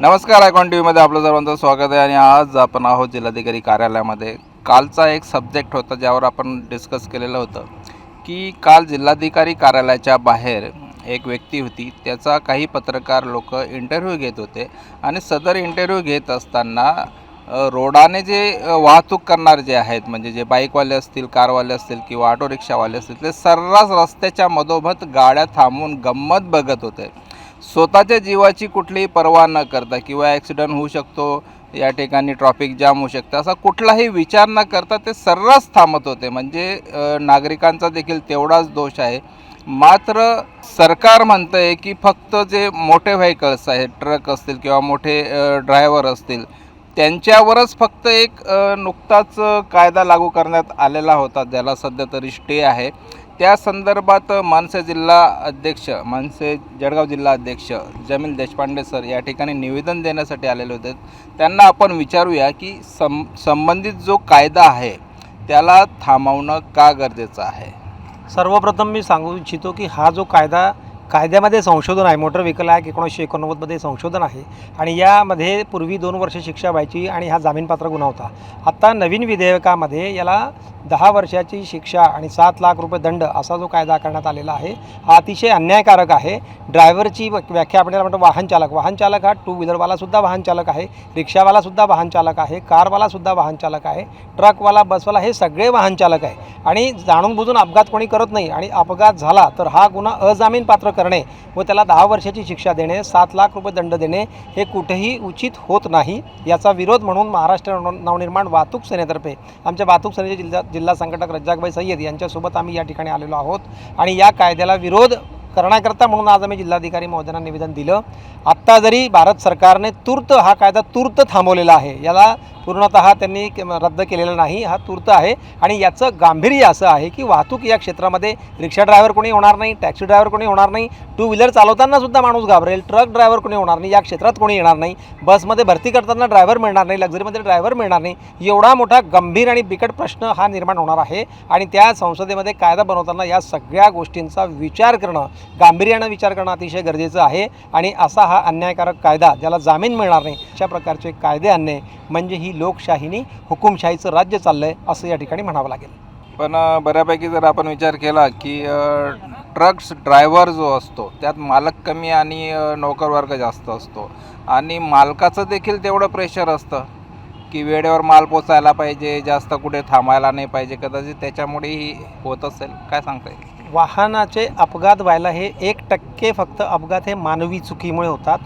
नमस्कार icon T व्हीमध्ये आपलं सर्वांचं स्वागत आहे आणि आज आपण आहोत जिल्हाधिकारी कार्यालयामध्ये. कालचा एक सब्जेक्ट होता ज्यावर आपण डिस्कस केलेलं होतं की काल जिल्हाधिकारी कार्यालयाच्या बाहेर एक व्यक्ती होती त्याचा काही पत्रकार लोक इंटरव्ह्यू घेत होते आणि सदर इंटरव्ह्यू घेत असताना रोडाने जे वाहतूक करणारे जे आहेत म्हणजे जे बाईकवाले असतील कारवाले असतील किंवा ऑटो रिक्षावाले असतील ते सर्रास रस्त्याच्या मधोमध गाड्या थांबून गंमत बघत होते. स्वतःच्या जीवाची कुठलीही पर्वा न करता किंवा ॲक्सिडंट होऊ शकतो या ठिकाणी ट्रॉफिक जाम होऊ शकतं असा कुठलाही विचार न करता ते सर्रास थांबत होते. म्हणजे नागरिकांचा देखील तेवढाच दोष आहे. मात्र सरकार म्हणतं आहे की फक्त जे मोठे व्हेकल्स आहेत ट्रक असतील किंवा मोठे ड्रायव्हर असतील त्यांच्यावरच फक्त एक नुकताच कायदा लागू करण्यात आलेला होता ज्याला सध्या तरी स्टे आहे. त्या संदर्भात मानसे जिल्हा अध्यक्ष मानसे जळगाव जिल्हा अध्यक्ष जमील देशपांडे सर या ठिकाणी निवेदन देण्यासाठी आलेले होते. त्यांना आपण विचारूया की सं संबंधित जो कायदा आहे त्याला थांबवणं का गरजेचं आहे? सर्वप्रथम मी सांगू इच्छितो की हा जो कायदा कायद्यामध्ये संशोधन आहे. मोटर व्हेकल ॲक्ट एकोणीसशे एकोणनव्वदमध्ये संशोधन आहे. आणि यामध्ये पूर्वी दोन वर्ष शिक्षा व्हायची आणि हा जामीनपात्र गुन्हा होता. आत्ता नवीन विधेयकामध्ये याला दहा वर्षाची शिक्षा आणि सात लाख रुपये दंड असा जो कायदा करण्यात आलेला आहे हा अतिशय अन्यायकारक आहे. ड्रायव्हरची व्या- व्याख्या आपल्याला म्हणतो वाहन चालक. वाहन चालक हा टू व्हीलरवालासुद्धा वाहन चालक आहे रिक्षावालासुद्धा वाहन चालक आहे कारवालासुद्धा वाहन चालक आहे ट्रकवाला बसवाला हे सगळे वाहन चालक आहे. आणि जाणून बुजून अपघात कोणी करत नाही आणि अपघात झाला तर हा गुन्हा अजामीन पात्र करणे व त्याला दहा वर्षाची शिक्षा देणे सात लाख रुपये दंड देणे हे कुठेही उचित होत नाही. याचा विरोध म्हणून महाराष्ट्र नव- नवनिर्माण वाहतूक सेनेतर्फे आमच्या वाहतूक सेनेचे जिल्हा जिल्हा संघटक रज्जाकबाई सय्यद यांच्यासोबत आम्ही या ठिकाणी आलेलो आहोत. आणि या कायद्याला विरोध करण्याकरता म्हणून आज आम्ही जिल्हाधिकारी महोदयांना निवेदन दिलं. आत्ता जरी भारत सरकारने तूर्त हा कायदा तूर्त थांबवलेला आहे याला पूर्णतः त्यांनी रद्द केलेला नाही हा तूर्त आहे. आणि याचं गांभीर्य असं आहे की वाहतूक या क्षेत्रामध्ये रिक्षा ड्रायव्हर कोणी होणार नाही टॅक्सी ड्रायव्हर कोणी होणार नाही टू व्हीलर चालवताना सुद्धा माणूस घाबरेल ट्रक ड्रायव्हर कोणी होणार नाही या क्षेत्रात कोणी येणार नाही बसमध्ये भरती करताना ड्रायव्हर मिळणार नाही लक्झरीमध्ये ड्रायव्हर मिळणार नाही. एवढा मोठा गंभीर आणि बिकट प्रश्न हा निर्माण होणार आहे आणि त्या संसदेमध्ये कायदा बनवताना या सगळ्या गोष्टींचा विचार करणं गांभीर्यानं विचार करणं अतिशय गरजेचं आहे. आणि असा हा अन्यायकारक कायदा ज्याला जामीन मिळणार नाही अशा प्रकारचे कायदे आणणे म्हणजे ही लोकशाहीनी हुकुमशाहीचं राज्य चाललं आहे असं या ठिकाणी म्हणावं लागेल. पण बऱ्यापैकी जर आपण विचार केला की ट्रक्स ड्रायव्हर जो असतो त्यात मालक कमी आणि नोकरवर्ग जास्त असतो. आणि मालकाचं देखील तेवढं प्रेशर असतं की वेळेवर माल पोचायला पाहिजे जास्त कुठे थांबायला नाही पाहिजे कदाचित त्याच्यामुळेही होत असेल. काय सांगता येईल वाहनाचे अपघात व्हायला हे एक टक्के फक्त अपघात हे मानवी चुकीमुळे होतात.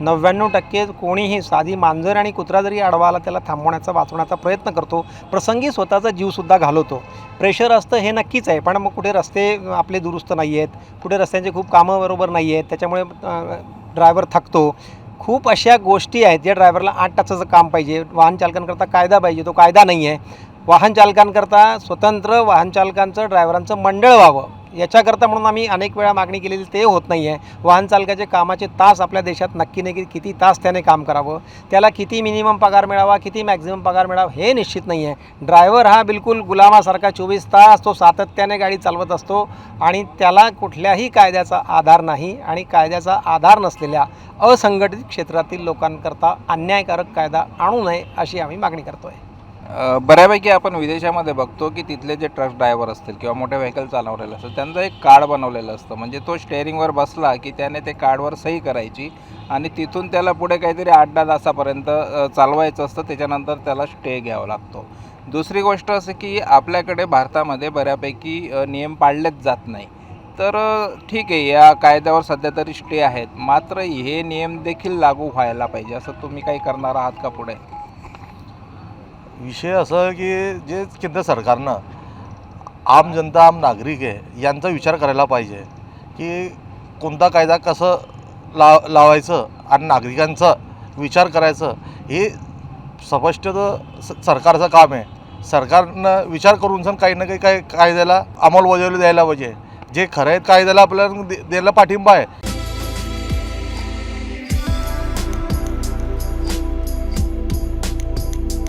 नव्याण्णव टक्के कोणीही साधी मांजर आणि कुत्रा जरी आडवा आला त्याला थांबवण्याचा वाचवण्याचा प्रयत्न करतो प्रसंगी स्वतःचा जीवसुद्धा घालवतो. प्रेशर असतं हे नक्कीच आहे पण मग कुठे रस्ते आपले दुरुस्त नाही आहेत कुठे रस्त्यांचे खूप कामं बरोबर नाही आहेत त्याच्यामुळे ड्रायव्हर थकतो. खूप अशा गोष्टी आहेत ज्या ड्रायव्हरला आठ तासाचं काम पाहिजे. वाहन चालकांकरता कायदा पाहिजे तो कायदा नाही आहे वाहन चालकांकरता स्वतंत्र वाहन चालकांचं ड्रायव्हरांचं मंडळ व्हावं. याच्याकरता म्हणून आम्ही अनेक वेळा मागणी केलेली ते होत नाही आहे वाहन चालकाचे कामाचे तास आपल्या देशात नक्की नाही की किती तास त्याने काम करावं त्याला किती मिनिमम पगार मिळावा किती मॅक्झिमम पगार मिळावा हे निश्चित नाही आहे ड्रायव्हर हा बिलकुल गुलामासारखा चोवीस तास तो सातत्याने गाडी चालवत असतो आणि त्याला कुठल्याही कायद्याचा आधार नाही आणि कायद्याचा आधार नसलेल्या असंघटित क्षेत्रातील लोकांकरता अन्यायकारक कायदा आणू नये अशी आम्ही मागणी करतो आहे बऱ्यापैकी आपण विदेशामध्ये बघतो की तिथले जे ट्रक ड्रायव्हर असतील किंवा मोठे व्हेकल चालवलेले असतात त्यांचं एक कार्ड बनवलेलं असतं. म्हणजे तो स्टेअरिंगवर बसला की त्याने ते कार्डवर सही करायची आणि तिथून त्याला पुढे काहीतरी आठ दहा तासापर्यंत चालवायचं असतं. त्याच्यानंतर त्याला स्टे घ्यावा लागतो. दुसरी गोष्ट असं की आपल्याकडे भारतामध्ये बऱ्यापैकी नियम पाळलेच जात नाही. तर ठीक आहे या कायद्यावर सध्या तरी स्टे आहेत. मात्र हे नियम देखील लागू व्हायला पाहिजे. असं तुम्ही काही करणार आहात का पुढे? विषय असं की जे केंद्र सरकारनं आम जनता आम नागरिक आहे यांचा विचार करायला पाहिजे की कोणता कायदा कसं लाव लावायचं आणि नागरिकांचा विचार करायचं हे स्पष्ट स सरकारचं काम आहे. सरकारनं विचार करून सण काही ना काही काय कायद्याला अंमलबजावणी द्यायला पाहिजे. जे खरं आहे कायद्याला आपल्याला दे- द्यायला पाठिंबा आहे.